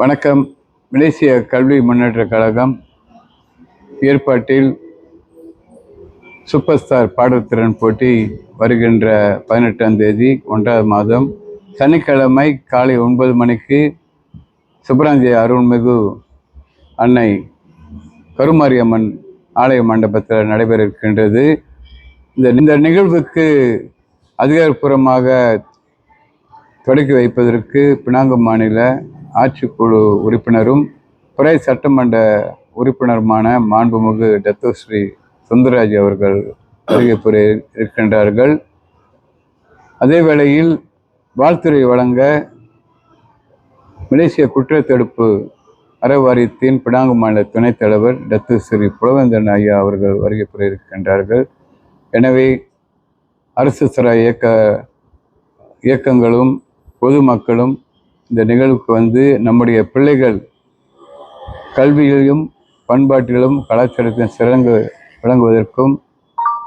வணக்கம். மலேசிய கல்வி முன்னேற்றக் கழகம் ஏற்பாட்டில் சூப்பர் ஸ்டார் பாடத்திறன் போட்டி வருகின்ற பதினெட்டாம் தேதி ஒன்றாவது மாதம். சனிக்கிழமை காலை ஒன்பது மணிக்கு சுப்பராஞ்சி அருள்மிகு அன்னை கருமாரியம்மன் ஆலய மண்டபத்தில் நடைபெற இருக்கின்றது இந்த இந்த நிகழ்வுக்கு அதிகாரப்பூர்வமாக தொடக்கி வைப்பதற்கு பினாங்கு மாநில ஆட்சிக்குழு உறுப்பினரும் புறை சட்டமன்ற உறுப்பினருமான மாண்புமிகு டத்தோஸ்ரீ சுந்தரராஜ் அவர்கள் வருகை புரிய இருக்கின்றார்கள். அதே வேளையில் வாழ்த்துறை வழங்க மலேசிய குற்றத்தடுப்பு அறவாரியத்தின் பினாங்கு மாநில துணைத் தலைவர் டத்து ஸ்ரீ புலவேந்தன் ஐயா அவர்கள் வருகை புரிய இருக்கின்றார்கள். எனவே அரசு சர இயக்க இயக்கங்களும் பொதுமக்களும் இந்த நிகழ்வுக்கு வந்து நம்முடைய பிள்ளைகள் கல்வியிலும் பண்பாட்டிலும் கலாச்சாரத்தின் சிறங்கு விளங்குவதற்கும்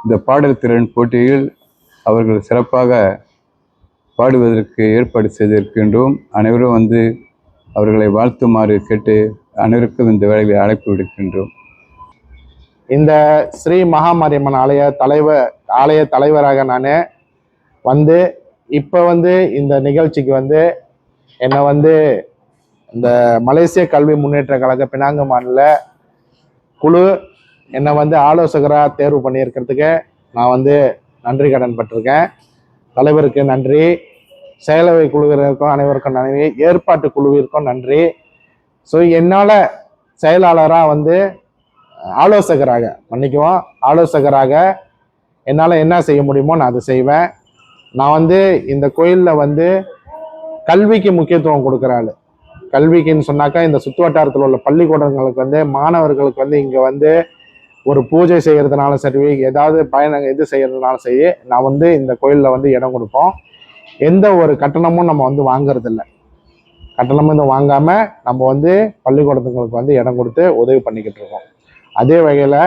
இந்த பாடல் திறன் போட்டியில் அவர்கள் சிறப்பாக பாடுவதற்கு ஏற்பாடு செய்திருக்கின்றோம். அனைவரும் வந்து அவர்களை வாழ்த்துமாறு கேட்டு அனைவருக்கும் இந்த வேலையை அழைப்பு விடுக்கின்றோம். இந்த ஸ்ரீ மகாமாரியம்மன் ஆலய தலைவர் ஆலய தலைவராக நான் வந்து இப்போ வந்து இந்த நிகழ்ச்சிக்கு வந்து என்னை வந்து இந்த மலேசிய கல்வி முன்னேற்ற கழக பினாங்க மாநில குழு என்னை வந்து ஆலோசகராக தேர்வு பண்ணியிருக்கிறதுக்கு நான் வந்து நன்றி கடன் பட்டிருக்கேன். தலைவருக்கு நன்றி. செயலவை குழுவினருக்கும் அனைவருக்கும் நன்றி. ஏற்பாட்டு குழுவிற்கும் நன்றி. ஸோ என்னால் செயலாளராக வந்து ஆலோசகராக மன்னிக்குவோம் ஆலோசகராக என்னால் என்ன செய்ய முடியுமோ நான் அதை செய்வேன். நான் வந்து இந்த கோயிலில் வந்து கல்விக்கு முக்கியத்துவம் கொடுக்குறாள் கல்விக்குன்னு சொன்னாக்கா இந்த சுற்று வட்டாரத்தில் உள்ள பள்ளிக்கூடங்களுக்கு வந்து மாணவர்களுக்கு வந்து இங்கே வந்து ஒரு பூஜை செய்கிறதுனாலும் சரி ஏதாவது பயணம் இது செய்கிறதுனாலும் சரி நான் வந்து இந்த கோயிலில் வந்து இடம் கொடுப்போம். எந்த ஒரு கட்டணமும் நம்ம வந்து வாங்குறதில்ல. கட்டணமும் இது வாங்காமல் நம்ம வந்து பள்ளிக்கூடத்துங்களுக்கு வந்து இடம் கொடுத்து உதவி பண்ணிக்கிட்டு இருக்கோம். அதே வகையில்